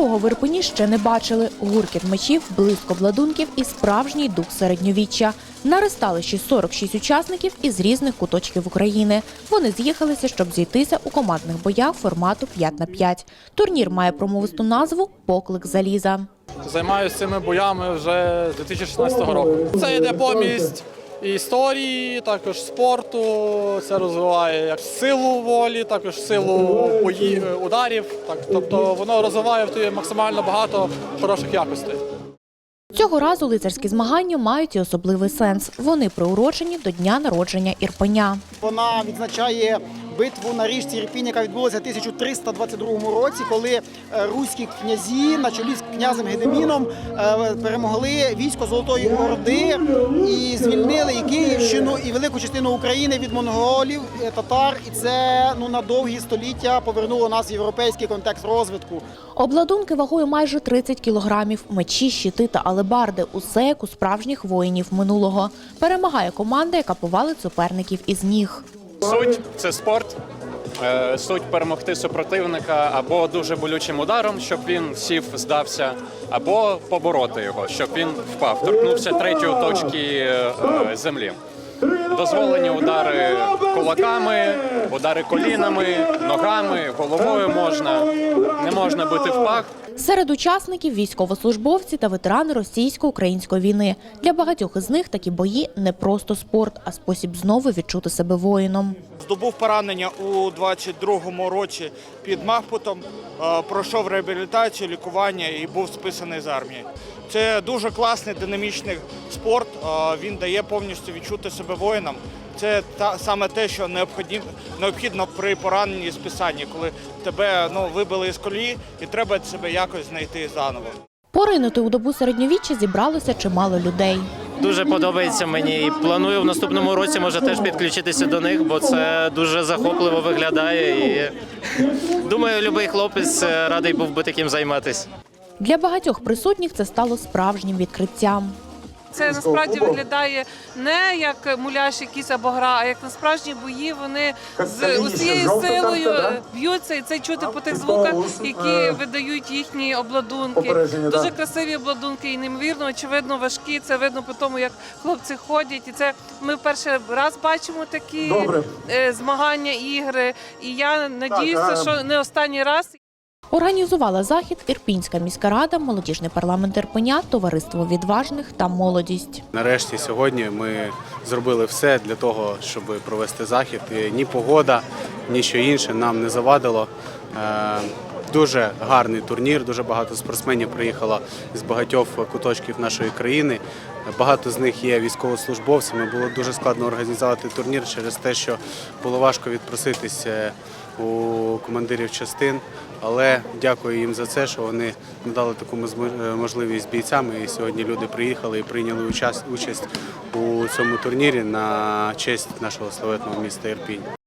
Такого в Ірпені ще не бачили. Гуркіт мечів, блиск обладунків і справжній дух середньовіччя. На ресталищі 46 учасників із різних куточків України. Вони з'їхалися, щоб зійтися у командних боях формату 5 на 5. Турнір має промовисту назву Поклик заліза. Займаюся цими боями вже з 2016 року. Це йде помість і історії, також спорту. Це розвиває як силу волі, також силу бої, ударів. Так, тобто воно розвиває в тобі максимально багато хороших якостей. Цього разу лицарські змагання мають і особливий сенс. Вони приурочені до дня народження Ірпеня. Вона відзначає битву на річці Ірпінь, яка відбулася в 1322 році, коли е, руські князі на чолі з князем Гедеміном е, перемогли військо Золотої Орди і звільнили і Київщину і велику частину України від монголів, е, татар. І це ну на довгі століття повернуло нас в європейський контекст розвитку. Обладунки вагою майже 30 кілограмів, мечі, щити та алебарди – усе як у справжніх воїнів минулого. Перемагає команда, яка повалить суперників із ніг. Суть це спорт. Е, Суть перемогти супротивника або дуже болючим ударом, щоб він сів, здався, або побороти його, щоб він впав, торкнувся третьої точки е, землі. Дозволені удари кулаками, удари колінами, ногами, головою можна. Не можна бити в пах. Серед учасників – військовослужбовці та ветерани російсько-української війни. Для багатьох із них такі бої – не просто спорт, а спосіб знову відчути себе воїном. Здобув поранення у 22-му році під Махпутом, е, пройшов реабілітацію, лікування і був списаний з армії. Це дуже класний динамічний спорт. Він дає повністю відчути себе воїном. Це та саме те, що необхідно, необхідно при пораненні і списанні, коли тебе ну вибили із колії, і треба себе якось знайти заново. Поринути у добу середньовіччя зібралося чимало людей. Дуже подобається мені і планую в наступному році може теж підключитися до них, бо це дуже захопливо виглядає. І думаю, будь-який хлопець е, радий був би таким займатися. Для багатьох присутніх це стало справжнім відкриттям. Це насправді виглядає не як муляж якийсь або гра, а як на справжні бої. Вони з усією силою б'ються, і це чути по тих звуках, які видають їхні обладунки. Дуже красиві обладунки і неймовірно, очевидно, важкі. Це видно по тому, як хлопці ходять. І це ми перший раз бачимо такі е, змагання, ігри. І я надіюся, що не останній раз. Організувала захід Ірпінська міська рада, молодіжний парламент Ірпеня, товариство відважних та молодість. Нарешті сьогодні ми зробили все для того, щоб провести захід. І ні погода, ні що інше нам не завадило. Е, Дуже гарний турнір, дуже багато спортсменів приїхало з багатьох куточків нашої країни. Багато з них є військовослужбовцями. Було дуже складно організувати турнір через те, що було важко відпроситись е, у командирів частин. Але дякую їм за це, що вони надали таку можливість бійцям. І сьогодні люди приїхали і прийняли участь, участь у цьому турнірі на честь нашого славетного міста Ірпінь.